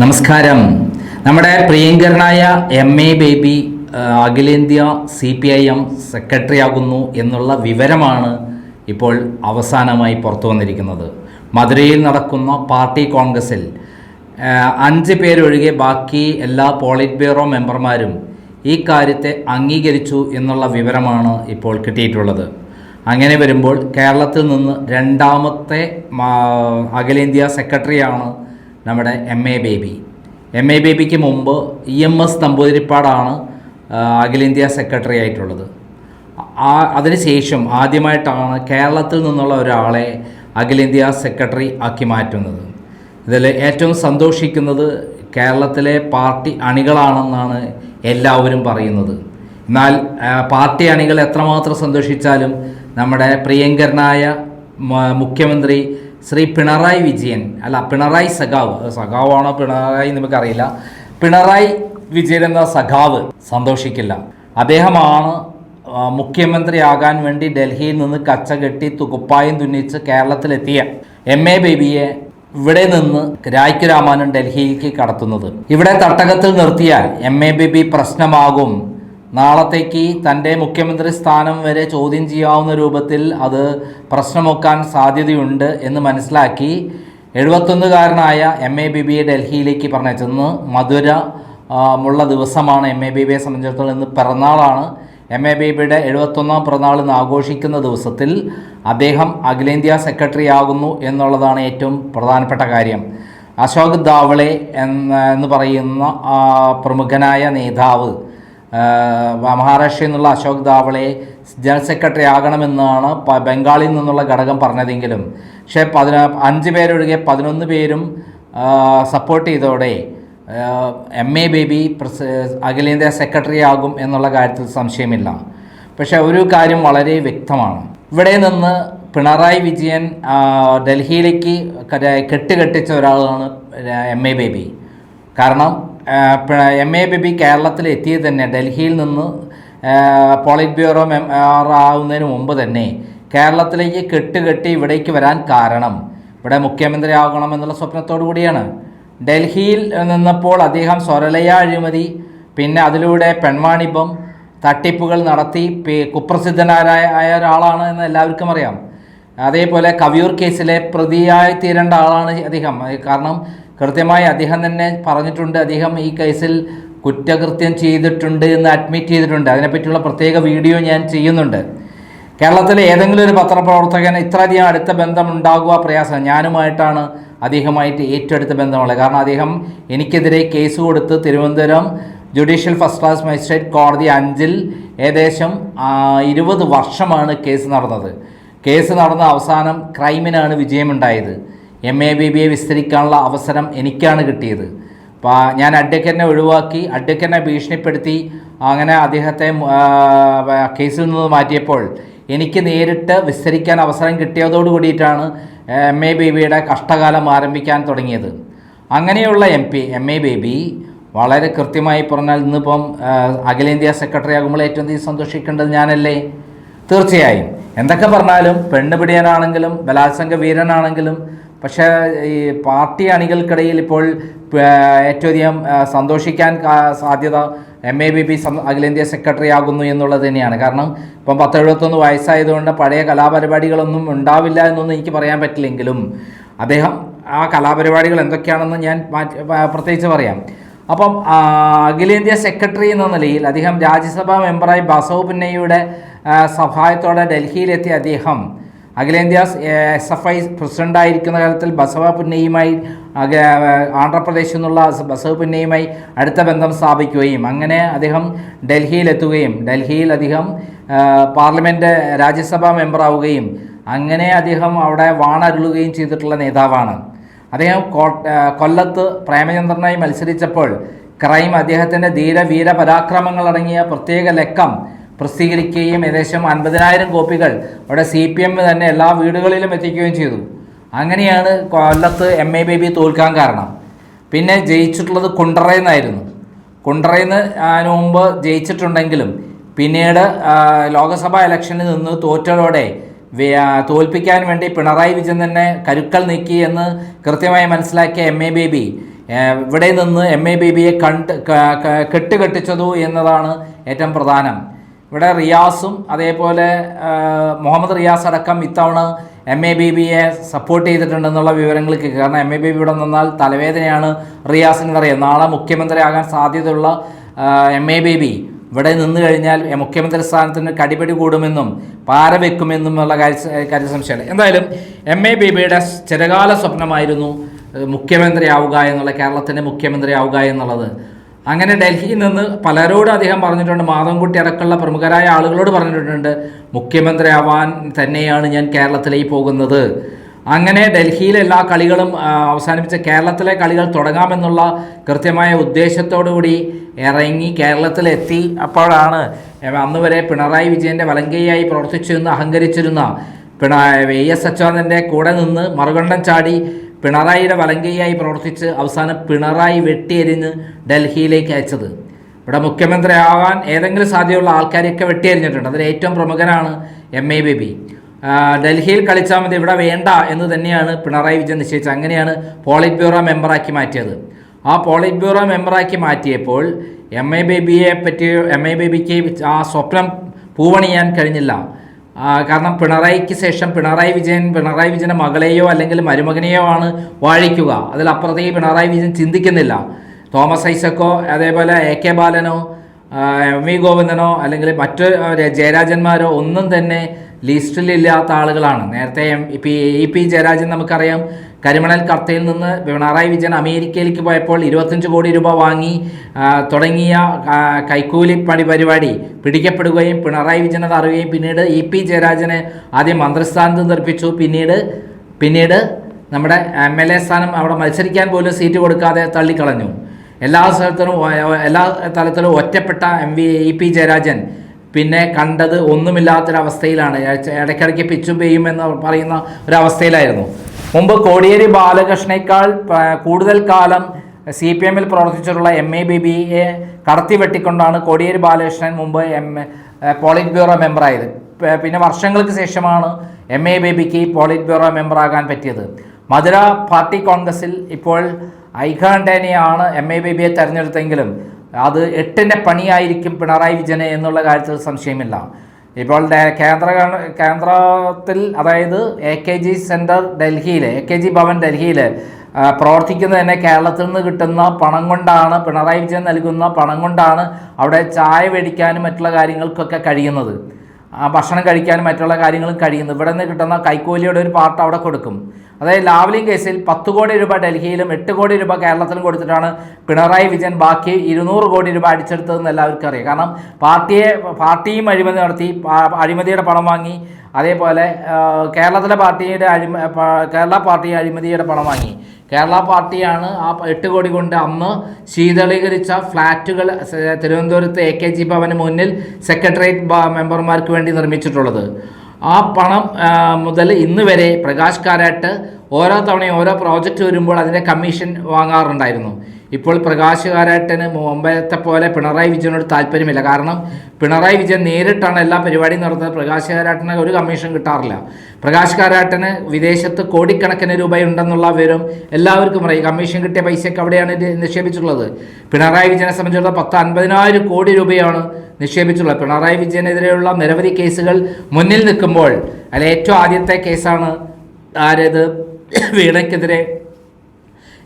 നമസ്കാരം. നമ്മുടെ പ്രിയങ്കരനായ എം എ ബേബി അഖിലേന്ത്യ C P I M secretary ആകുന്നു എന്നുള്ള വിവരമാണ് ഇപ്പോൾ അവസാനമായി പുറത്തു വന്നിരിക്കുന്നത്. മധുരയിൽ നടക്കുന്ന പാർട്ടി കോൺഗ്രസിൽ അഞ്ച് പേരൊഴികെ ബാക്കി എല്ലാ പോളിറ്റ് ബ്യൂറോ മെമ്പർമാരും ഈ കാര്യത്തെ അംഗീകരിച്ചു എന്നുള്ള വിവരമാണ് ഇപ്പോൾ കിട്ടിയിട്ടുള്ളത്. അങ്ങനെ വരുമ്പോൾ കേരളത്തിൽ നിന്ന് രണ്ടാമത്തെ അഖിലേന്ത്യാ സെക്രട്ടറിയാണ് നമ്മുടെ M A Baby M A ബേബിക്ക് മുമ്പ് ഇ എം എസ് നമ്പൂതിരിപ്പാടാണ് അഖിലേന്ത്യാ സെക്രട്ടറി ആയിട്ടുള്ളത്. ആ അതിനുശേഷം ആദ്യമായിട്ടാണ് കേരളത്തിൽ നിന്നുള്ള ഒരാളെ അഖിലേന്ത്യാ സെക്രട്ടറി ആക്കി മാറ്റുന്നത്. ഇതിൽ ഏറ്റവും സന്തോഷിക്കുന്നത് കേരളത്തിലെ പാർട്ടി അണികളാണെന്നാണ് എല്ലാവരും പറയുന്നത്. എന്നാൽ പാർട്ടി അണികൾ എത്രമാത്രം സന്തോഷിച്ചാലും നമ്മുടെ പ്രിയങ്കരനായ മുഖ്യമന്ത്രി ശ്രീ പിണറായി വിജയൻ. അല്ല പിണറായി സഖാവ്. സഖാവാണോ പിണറായി നമുക്കറിയില്ല. പിണറായി വിജയൻ എന്ന സഖാവ് സന്തോഷിക്കില്ല. അദ്ദേഹമാണ് മുഖ്യമന്ത്രി മുഖ്യമന്ത്രിയാകാൻ വേണ്ടി ഡൽഹിയിൽ നിന്ന് കച്ച കെട്ടി തുകുപ്പായും തുന്നിച്ച് കേരളത്തിലെത്തിയ എം എ ബേബിയെ ഇവിടെ നിന്ന് രായ്ക്ക് ഡൽഹിയിലേക്ക് കടത്തുന്നത്. ഇവിടെ തട്ടകത്തിൽ നിർത്തിയാൽ എം എ ബേബി പ്രശ്നമാകും. നാളത്തേക്ക് തന്റെ മുഖ്യമന്ത്രി സ്ഥാനം വരെ ചോദ്യം ചെയ്യാവുന്ന രൂപത്തിൽ അത് പ്രശ്നമൊക്കാൻ സാധ്യതയുണ്ട് എന്ന് മനസ്സിലാക്കി എഴുപത്തൊന്നുകാരനായ എം എ ബി ബിയെ ഡൽഹിയിലേക്ക് പറഞ്ഞയച്ചെന്ന് മധുര മുള്ള ദിവസമാണ് എം എ ബി ബിയെ സംബന്ധിച്ചിടത്തോളം ഇന്ന് പിറന്നാളാണ്. എം എ ബിബിയുടെ എഴുപത്തൊന്നാം പിറന്നാൾ ഇന്ന് ആഘോഷിക്കുന്ന ദിവസത്തിൽ അദ്ദേഹം അഖിലേന്ത്യാ സെക്രട്ടറി ആകുന്നു എന്നുള്ളതാണ് ഏറ്റവും പ്രധാനപ്പെട്ട കാര്യം. അശോക് ദാവളെ എന്ന പറയുന്ന പ്രമുഖനായ നേതാവ് മഹാരാഷ്ട്രയിൽ നിന്നുള്ള അശോക് ദാവളെ ജനറൽ സെക്രട്ടറി ആകണമെന്നാണ് ബംഗാളിൽ നിന്നുള്ള ഘടകം പറഞ്ഞതെങ്കിലും പക്ഷേ പതിന അഞ്ച് പേരൊഴികെ പതിനൊന്ന് പേരും സപ്പോർട്ട് ചെയ്തോടെ എം എ ബേബി പ്രസ് അഖിലേന്ത്യാ സെക്രട്ടറി ആകും എന്നുള്ള കാര്യത്തിൽ സംശയമില്ല. പക്ഷേ ഒരു കാര്യം വളരെ വ്യക്തമാണ്. ഇവിടെ നിന്ന് പിണറായി വിജയൻ ഡൽഹിയിലേക്ക് കെട്ടുകെട്ടിച്ച ഒരാളാണ് എം എ ബേബി കാരണം എം എ ബേബി കേരളത്തിൽ എത്തിയത് തന്നെ ഡൽഹിയിൽ നിന്ന് പോളിറ്റ് ബ്യൂറോ മെമ്പറാവുന്നതിന് മുമ്പ് തന്നെ. കേരളത്തിലേക്ക് കെട്ടുകെട്ടി ഇവിടേക്ക് വരാൻ കാരണം ഇവിടെ മുഖ്യമന്ത്രി ആകണം എന്നുള്ള സ്വപ്നത്തോടു കൂടിയാണ്. ഡൽഹിയിൽ നിന്നപ്പോൾ അദ്ദേഹം സ്വരലയ അഴിമതി പിന്നെ അതിലൂടെ പെൺവാണിഭം തട്ടിപ്പുകൾ നടത്തി കുപ്രസിദ്ധനായ ആയ ഒരാളാണ് എന്ന് എല്ലാവർക്കും അറിയാം. അതേപോലെ കവിയൂർ കേസിലെ പ്രതിയായി തീരേണ്ട ആളാണ് അദ്ദേഹം. കാരണം കൃത്യമായി അദ്ദേഹം തന്നെ പറഞ്ഞിട്ടുണ്ട്. അദ്ദേഹം ഈ കേസിൽ കുറ്റകൃത്യം ചെയ്തിട്ടുണ്ട് എന്ന് അഡ്മിറ്റ് ചെയ്തിട്ടുണ്ട്. അതിനെപ്പറ്റിയുള്ള പ്രത്യേക വീഡിയോ ഞാൻ ചെയ്യുന്നുണ്ട്. കേരളത്തിലെ ഏതെങ്കിലും ഒരു പത്രപ്രവർത്തകന് ഇത്രയധികം അടുത്ത ബന്ധം ഉണ്ടാകുക പ്രയാസം. ഞാനുമായിട്ടാണ് അദ്ദേഹമായിട്ട് ഏറ്റവും അടുത്ത ബന്ധമുള്ളത്. കാരണം അദ്ദേഹം എനിക്കെതിരെ കേസ് കൊടുത്ത് Thiruvananthapuram judicial first class magistrate കോടതി അഞ്ചിൽ ഏകദേശം ഇരുപത് വർഷമാണ് കേസ് നടന്നത്. കേസ് നടന്ന അവസാനം ക്രൈമിനാണ് വിജയമുണ്ടായത്. എം എ ബി ബിയെ വിസ്തരിക്കാനുള്ള അവസരം എനിക്കാണ് കിട്ടിയത്. അപ്പോൾ ഞാൻ അഡ്വക്കറ്റിനെ ഒഴിവാക്കി അഡ്വക്കറ്റിനെ ഭീഷണിപ്പെടുത്തി അങ്ങനെ അദ്ദേഹത്തെ കേസിൽ നിന്ന് മാറ്റിയപ്പോൾ എനിക്ക് നേരിട്ട് വിസ്തരിക്കാൻ അവസരം കിട്ടിയതോടു കൂടിയിട്ടാണ് എം എ ബേബിയുടെ കഷ്ടകാലം ആരംഭിക്കാൻ തുടങ്ങിയത്. അങ്ങനെയുള്ള M P M A Baby വളരെ കൃത്യമായി പറഞ്ഞാൽ ഇന്നിപ്പം അഖിലേന്ത്യാ സെക്രട്ടറി ആകുമ്പോൾ ഏറ്റവും അധികം സന്തോഷിക്കേണ്ടത് ഞാനല്ലേ? തീർച്ചയായും. എന്തൊക്കെ പറഞ്ഞാലും പെണ്ണ് പിടിയനാണെങ്കിലും ബലാത്സംഗ വീരനാണെങ്കിലും പക്ഷേ ഈ പാർട്ടി അണികൾക്കിടയിൽ ഇപ്പോൾ ഏറ്റവും അധികം സന്തോഷിക്കാൻ സാധ്യത എം എ ബി ബി അഖിലേന്ത്യാ സെക്രട്ടറി ആകുന്നു എന്നുള്ളത് തന്നെയാണ്. കാരണം ഇപ്പം പത്ത് എഴുപത്തൊന്ന് വയസ്സായതുകൊണ്ട് പഴയ കലാപരിപാടികളൊന്നും ഉണ്ടാവില്ല എന്നൊന്നും എനിക്ക് പറയാൻ പറ്റില്ലെങ്കിലും അദ്ദേഹം ആ കലാപരിപാടികൾ എന്തൊക്കെയാണെന്ന് ഞാൻ പ്രത്യേകിച്ച് പറയാം. അപ്പം അഖിലേന്ത്യാ സെക്രട്ടറി എന്ന നിലയിൽ അദ്ദേഹം രാജ്യസഭാ മെമ്പറായി ബസവ് പുന്നയുടെ സഹായത്തോടെ ഡൽഹിയിലെത്തിയ അദ്ദേഹം അഖിലേന്ത്യാ എസ് എഫ് ഐ പ്രസിഡന്റായിരിക്കുന്ന കാലത്തിൽ ബസവ പുന്നയുമായി ആന്ധ്രാപ്രദേശിൽ നിന്നുള്ള ബസവ പുന്നയുമായി അടുത്ത ബന്ധം സ്ഥാപിക്കുകയും അങ്ങനെ അദ്ദേഹം ഡൽഹിയിലെത്തുകയും ഡൽഹിയിൽ അദ്ദേഹം പാർലമെന്റ് രാജ്യസഭാ മെമ്പറാവുകയും അങ്ങനെ അദ്ദേഹം അവിടെ വാണരുളുകയും ചെയ്തിട്ടുള്ള നേതാവാണ്. അദ്ദേഹം കൊല്ലത്ത് പ്രേമചന്ദ്രനായി മത്സരിച്ചപ്പോൾ ക്രൈം അദ്ദേഹത്തിന്റെ ധീരവീര പരാക്രമങ്ങളടങ്ങിയ പ്രത്യേക ലക്കം പ്രസിദ്ധീകരിക്കുകയും ഏകദേശം അൻപതിനായിരം കോപ്പികൾ അവിടെ സി പി എം തന്നെ എല്ലാ വീടുകളിലും എത്തിക്കുകയും ചെയ്തു. അങ്ങനെയാണ് കൊല്ലത്ത് എം എ ബേബി തോൽക്കാൻ കാരണം. പിന്നെ ജയിച്ചിട്ടുള്ളത് കുണ്ടറയെന്നായിരുന്നു കുണ്ടറയെന്ന് അതിന് മുമ്പ് ജയിച്ചിട്ടുണ്ടെങ്കിലും പിന്നീട് ലോകസഭാ ഇലക്ഷനിൽ നിന്ന് തോറ്റതോടെ തോൽപ്പിക്കാൻ വേണ്ടി പിണറായി വിജയൻ തന്നെ കരുക്കൾ നീക്കി എന്ന് കൃത്യമായി മനസ്സിലാക്കിയ എം എ ബേബി ഇവിടെ നിന്ന് എം എ ബേബിയെ കണ്ട് കെട്ടുകെട്ടിച്ചതു എന്നതാണ് ഏറ്റവും പ്രധാനം. ഇവിടെ റിയാസും അതേപോലെ മുഹമ്മദ് റിയാസ് അടക്കം ഇത്തവണ എം എ ബി ബിയെ സപ്പോർട്ട് ചെയ്തിട്ടുണ്ടെന്നുള്ള വിവരങ്ങൾ കേൾക്കുക. കാരണം എം എ ബി ബി ഇവിടെ നിന്നാൽ തലവേദനയാണ് റിയാസിന് അറിയാം നാളെ മുഖ്യമന്ത്രിയാകാൻ സാധ്യതയുള്ള എം എ ബി ബി ഇവിടെ നിന്ന് കഴിഞ്ഞാൽ മുഖ്യമന്ത്രി സ്ഥാനത്തിന് കടിപിടി കൂടുമെന്നും പാര വെക്കുമെന്നും ഉള്ള കാര്യ കാര്യ സംശയമാണ്. എന്തായാലും എം എ ബിബിയുടെ ചിരകാല സ്വപ്നമായിരുന്നു മുഖ്യമന്ത്രിയാവുക എന്നുള്ള കേരളത്തിന്റെ മുഖ്യമന്ത്രിയാവുക എന്നുള്ളത്. അങ്ങനെ ഡൽഹിയിൽ നിന്ന് പലരോടും അദ്ദേഹം പറഞ്ഞിട്ടുണ്ട് മാധവൻകുട്ടി അടക്കമുള്ള പ്രമുഖരായ ആളുകളോട് പറഞ്ഞിട്ടുണ്ട് മുഖ്യമന്ത്രി ആവാൻ തന്നെയാണ് ഞാൻ കേരളത്തിലേക്ക് പോകുന്നത്. അങ്ങനെ ഡൽഹിയിലെ എല്ലാ കളികളും അവസാനിപ്പിച്ച കേരളത്തിലെ കളികൾ തുടങ്ങാമെന്നുള്ള കൃത്യമായ ഉദ്ദേശത്തോടുകൂടി ഇറങ്ങി കേരളത്തിലെത്തി. അപ്പോഴാണ് അന്ന് വരെ പിണറായി വിജയന്റെ വലങ്കയായി പ്രവർത്തിച്ചിരുന്ന അഹങ്കരിച്ചിരുന്ന പിണ വി എസ് അച്യുതാനന്ദന്റെ കൂടെ നിന്ന് മറുകണ്ഠം ചാടി പിണറായിയുടെ വലങ്കയായി പ്രവർത്തിച്ച് അവസാനം പിണറായി വെട്ടിയെരിഞ്ഞ് ഡൽഹിയിലേക്ക് അയച്ചത്. ഇവിടെ മുഖ്യമന്ത്രി ആവാൻ ഏതെങ്കിലും സാധ്യതയുള്ള ആൾക്കാരെയൊക്കെ വെട്ടിയെറിഞ്ഞിട്ടുണ്ട് അതിൽ ഏറ്റവും പ്രമുഖനാണ് എം എ ബേബി. ഡൽഹിയിൽ കളിച്ചാൽ മതി ഇവിടെ വേണ്ട എന്ന് തന്നെയാണ് പിണറായി വിജയൻ നിശ്ചയിച്ചത്. അങ്ങനെയാണ് പോളിറ്റ് ബ്യൂറോ മെമ്പറാക്കി മാറ്റിയത്. ആ പോളിറ്റ് ബ്യൂറോ മെമ്പറാക്കി മാറ്റിയപ്പോൾ എം എ ബേബിയെ പറ്റി എം എ ബേബിക്ക് ആ സ്വപ്നം പൂവണിയാൻ കഴിഞ്ഞില്ല. കാരണം പിണറായിക്ക് ശേഷം പിണറായി വിജയൻ പിണറായി വിജയന്റെ മകളെയോ അല്ലെങ്കിൽ മരുമകനെയോ ആണ് വാഴിക്കുക. അതിലപ്പുറത്തേക്ക് പിണറായി വിജയൻ ചിന്തിക്കുന്നില്ല. തോമസ് ഐസക്കോ അതേപോലെ എ കെ ബാലനോ എം വി ഗോവിന്ദനോ അല്ലെങ്കിൽ മറ്റ് ജയരാജന്മാരോ ഒന്നും തന്നെ ലിസ്റ്റിലില്ലാത്ത ആളുകളാണ്. നേരത്തെ എം ഇ പി ജയരാജൻ നമുക്കറിയാം കരിമണൽ കർത്തയിൽ നിന്ന് പിണറായി വിജയൻ അമേരിക്കയിലേക്ക് പോയപ്പോൾ ഇരുപത്തഞ്ച് കോടി രൂപ വാങ്ങി തുടങ്ങിയ കൈക്കൂലി പണി പരിപാടി പിടിക്കപ്പെടുകയും പിണറായി വിജയൻ അത് അറിയുകയും പിന്നീട് ഇ പി ജയരാജനെ ആദ്യം മന്ത്രിസ്ഥാനത്ത് നിർപ്പിച്ചു പിന്നീട് പിന്നീട് നമ്മുടെ എം എൽ എ സ്ഥാനം അവിടെ മത്സരിക്കാൻ പോലും സീറ്റ് കൊടുക്കാതെ തള്ളിക്കളഞ്ഞു. എല്ലാ സ്ഥലത്തിലും എല്ലാ തലത്തിലും ഒറ്റപ്പെട്ട M V E P Jayarajan പിന്നെ കണ്ടത് ഒന്നുമില്ലാത്തൊരവസ്ഥയിലാണ്. ഇടയ്ക്ക് ഇടയ്ക്കിടയ്ക്ക് പിച്ചും പെയ്യും എന്ന് പറയുന്ന ഒരവസ്ഥയിലായിരുന്നു. മുമ്പ് കോടിയേരി ബാലകൃഷ്ണേക്കാൾ കൂടുതൽ കാലം സി പി എമ്മിൽ പ്രവർത്തിച്ചിട്ടുള്ള എം എ ബി ബിയെ കടത്തി വെട്ടിക്കൊണ്ടാണ് കോടിയേരി ബാലകൃഷ്ണൻ മുമ്പ് എം പോളിറ്റ് ബ്യൂറോ മെമ്പറായത്. പിന്നെ വർഷങ്ങൾക്ക് ശേഷമാണ് എം എ ബേബിക്ക് പോളിറ്റ് ബ്യൂറോ മെമ്പറാകാൻ പറ്റിയത്. മധുര പാർട്ടി കോൺഗ്രസിൽ ഇപ്പോൾ ഐഘാണ്ടേനെയാണ് എം എ ബേബിയെ തെരഞ്ഞെടുത്തെങ്കിലും അത് എട്ടിന്റെ പണിയായിരിക്കും പിണറായി വിജയന് എന്നുള്ള കാര്യത്തിൽ സംശയമില്ല. ഇപ്പോൾ കേന്ദ്ര കേന്ദ്രത്തിൽ അതായത് എ കെ ജി സെന്റർ ഡൽഹിയിൽ എ കെ ജി ഭവൻ ഡൽഹിയിൽ പ്രവർത്തിക്കുന്നത് തന്നെ കേരളത്തിൽ നിന്ന് കിട്ടുന്ന പണം കൊണ്ടാണ് പിണറായി വിജയൻ നൽകുന്ന പണം കൊണ്ടാണ് അവിടെ ചായ മേടിക്കാനും മറ്റുള്ള കാര്യങ്ങൾക്കൊക്കെ കഴിയുന്നത്. ഭക്ഷണം കഴിക്കാനും മറ്റുള്ള കാര്യങ്ങളും കഴിയുന്നു. ഇവിടെ നിന്ന് കിട്ടുന്ന കൈക്കൂലിയുടെ ഒരു പാർട്ട് അവിടെ കൊടുക്കും. അതായത് ലാവ്ലിൻ കേസിൽ പത്ത് കോടി രൂപ ഡൽഹിയിലും എട്ട് കോടി രൂപ കേരളത്തിലും കൊടുത്തിട്ടാണ് പിണറായി വിജയൻ ബാക്കി ഇരുന്നൂറ് കോടി രൂപ അടിച്ചെടുത്തതെന്ന് എല്ലാവർക്കും അറിയാം. കാരണം പാർട്ടിയെ പാർട്ടിയും അഴിമതി നടത്തി അഴിമതിയുടെ പണം വാങ്ങി അതേപോലെ കേരളത്തിലെ പാർട്ടിയുടെ അഴിമ കേരള പാർട്ടി അഴിമതിയുടെ പണം വാങ്ങി. കേരള പാർട്ടിയാണ് ആ എട്ട് കോടി കൊണ്ട് അന്ന് ശീതളീകരിച്ച ഫ്ലാറ്റുകൾ തിരുവനന്തപുരത്ത് എ കെ ജി ഭവന് മുന്നിൽ സെക്രട്ടേറിയറ്റ് മെമ്പർമാർക്ക് വേണ്ടി നിർമ്മിച്ചിട്ടുള്ളത്. ആ പണം മുതൽ ഇന്ന് വരെ പ്രകാശ് കാരാട്ട് ഓരോ തവണയും ഓരോ പ്രോജക്റ്റ് വരുമ്പോൾ അതിന്റെ കമ്മീഷൻ വാങ്ങാറുണ്ടായിരുന്നു. ഇപ്പോൾ പ്രകാശ് മുമ്പത്തെ പോലെ പിണറായി വിജയനോട് താല്പര്യമില്ല. കാരണം പിണറായി വിജയൻ നേരിട്ടാണ് എല്ലാ പരിപാടിയും നടത്തുന്നത്. പ്രകാശ് കാരാട്ടിന് ഒരു കമ്മീഷൻ കിട്ടാറില്ല. പ്രകാശ് കാരാട്ടിന് വിദേശത്ത് കോടിക്കണക്കിന് രൂപയുണ്ടെന്നുള്ള വിവരം എല്ലാവർക്കും അറിയാം. കമ്മീഷൻ കിട്ടിയ പൈസയൊക്കെ അവിടെയാണ് നിക്ഷേപിച്ചിട്ടുള്ളത്. പിണറായി വിജയനെ സംബന്ധിച്ചിടത്തോളം പത്ത് അൻപതിനായിരം കോടി രൂപയാണ് നിക്ഷേപിച്ചുള്ളത് പിണറായി വിജയനെതിരെയുള്ള നിരവധി കേസുകൾ മുന്നിൽ നിൽക്കുമ്പോൾ അതിൽ ഏറ്റവും ആദ്യത്തെ കേസാണ് ആരേത്? വീണയ്ക്കെതിരെ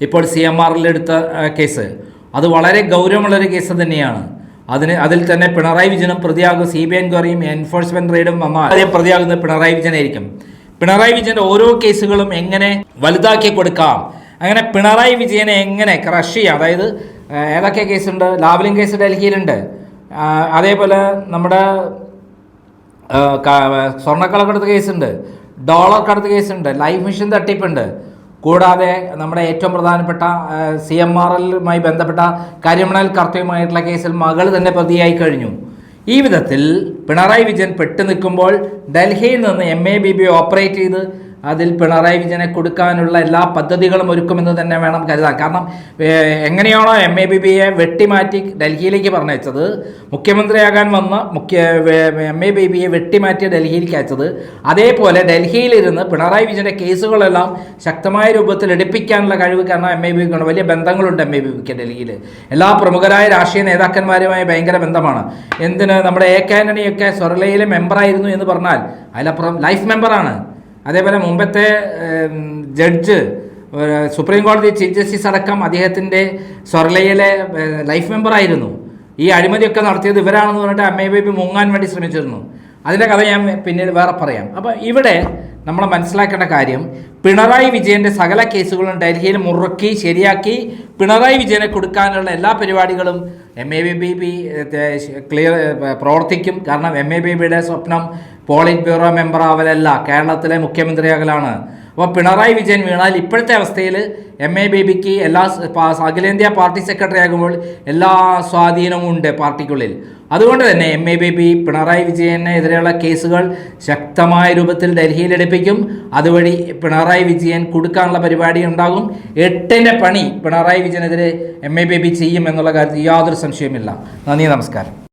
ഇപ്പോൾ സി എം ആറിലെടുത്ത കേസ്. അത് വളരെ ഗൗരവമുള്ളൊരു കേസ് തന്നെയാണ്. അതിന് അതിൽ തന്നെ പിണറായി വിജയനും പ്രതിയാകും സി ബി എൻക്വയറിയും എൻഫോഴ്സ്മെന്റ് റെയ്ഡും ആദ്യം പ്രതിയാകുന്നത് പിണറായി വിജയനായിരിക്കും പിണറായി വിജയന്റെ ഓരോ കേസുകളും എങ്ങനെ വലുതാക്കി കൊടുക്കാം? അങ്ങനെ പിണറായി വിജയനെ എങ്ങനെ ക്രഷ് ചെയ്യാം? അതായത് ഏതൊക്കെ കേസുണ്ട്? ലാവലിംഗ് കേസ് ഡൽഹിയിലുണ്ട്. അതേപോലെ നമ്മുടെ സ്വർണക്കള്ളക്കടത്ത് കേസുണ്ട്. ഡോളർ കടത്ത് കേസുണ്ട്. ലൈഫ് മിഷൻ തട്ടിപ്പുണ്ട്. കൂടാതെ നമ്മുടെ ഏറ്റവും പ്രധാനപ്പെട്ട സി എം ആർ എല്ലുമായി ബന്ധപ്പെട്ട കരിമണൽ കർത്തവ്യമായിട്ടുള്ള കേസിൽ മകൾ തന്നെ പ്രതിയായി കഴിഞ്ഞു. ഈ വിധത്തിൽ പിണറായി വിജയൻ പെട്ടു നിൽക്കുമ്പോൾ ഡൽഹിയിൽ നിന്ന് M A B B operate ചെയ്ത് അതിൽ പിണറായി വിജയനെ കൊടുക്കാനുള്ള എല്ലാ പദ്ധതികളും ഒരുക്കുമെന്ന് തന്നെ വേണം കരുതാൻ. കാരണം എങ്ങനെയാണോ എം എ ബി ബിയെ വെട്ടിമാറ്റി ഡൽഹിയിലേക്ക് പറഞ്ഞയച്ചത്. മുഖ്യമന്ത്രിയാകാൻ വന്ന മുഖ്യ എം എ ബി ബിയെ വെട്ടിമാറ്റി ഡൽഹിയിലേക്ക് അയച്ചത്. അതേപോലെ ഡൽഹിയിലിരുന്ന് പിണറായി വിജയന്റെ കേസുകളെല്ലാം ശക്തമായ രൂപത്തിൽ എടുപ്പിക്കാനുള്ള കഴിവ് കാരണം എം എ ബി ബിക്കുണ്ട് വലിയ ബന്ധങ്ങളുണ്ട് എം എ ബി ബിക്ക് ഡൽഹിയിൽ. എല്ലാ പ്രമുഖരായ രാഷ്ട്രീയ നേതാക്കന്മാരുമായി ഭയങ്കര ബന്ധമാണ്. എന്തിന്? നമ്മുടെ എ കെ ആന്റണിയൊക്കെ സ്വർലയിലെ മെമ്പറായിരുന്നു എന്ന് പറഞ്ഞാൽ അതിലപ്പുറം ലൈഫ് മെമ്പറാണ് അതേപോലെ മുമ്പത്തെ ജഡ്ജ് സുപ്രീം കോടതി ചീഫ് ജസ്റ്റിസ് അടക്കം അദ്ദേഹത്തിന്റെ സ്വർലയിലെ ലൈഫ് മെമ്പറായിരുന്നു. ഈ അഴിമതിയൊക്കെ നടത്തിയത് ഇവരാണെന്ന് പറഞ്ഞിട്ട് അമ്മയെ ബേബി മുങ്ങാൻ വേണ്ടി ശ്രമിച്ചിരുന്നു. അതിന്റെ കഥ ഞാൻ പിന്നീട് വേറെ പറയാം. അപ്പോൾ ഇവിടെ നമ്മൾ മനസ്സിലാക്കേണ്ട കാര്യം പിണറായി വിജയന്റെ സകല കേസുകളും ഡൽഹിയിൽ മുറുക്കി ശരിയാക്കി പിണറായി വിജയനെ കൊടുക്കാനുള്ള എല്ലാ പരിപാടികളും M A B B clear പ്രവർത്തിക്കും. കാരണം എം എ ബി ബിയുടെ സ്വപ്നം പോളിറ്റ് ബ്യൂറോ മെമ്പർ ആവലല്ല കേരളത്തിലെ മുഖ്യമന്ത്രിയാകലാണ്. അപ്പോൾ പിണറായി വിജയൻ വീണാൽ ഇപ്പോഴത്തെ അവസ്ഥയിൽ എം എ ബേബിക്ക് എല്ലാ അഖിലേന്ത്യാ പാർട്ടി സെക്രട്ടറി ആകുമ്പോൾ എല്ലാ സ്വാധീനവും ഉണ്ട് പാർട്ടിക്കുള്ളിൽ. അതുകൊണ്ട് തന്നെ M A B P Pinarayi വിജയനെതിരെയുള്ള കേസുകൾ ശക്തമായ രൂപത്തിൽ ഡൽഹിയിൽ എടുപ്പിക്കും. അതുവഴി പിണറായി വിജയൻ കൊടുക്കാനുള്ള പരിപാടി ഉണ്ടാകും. എട്ടിന്റെ പണി പിണറായി വിജയനെതിരെ എം എ ബി പി ചെയ്യും എന്നുള്ള കാര്യത്തിൽ യാതൊരു സംശയവുമില്ല. നന്ദി നമസ്കാരം.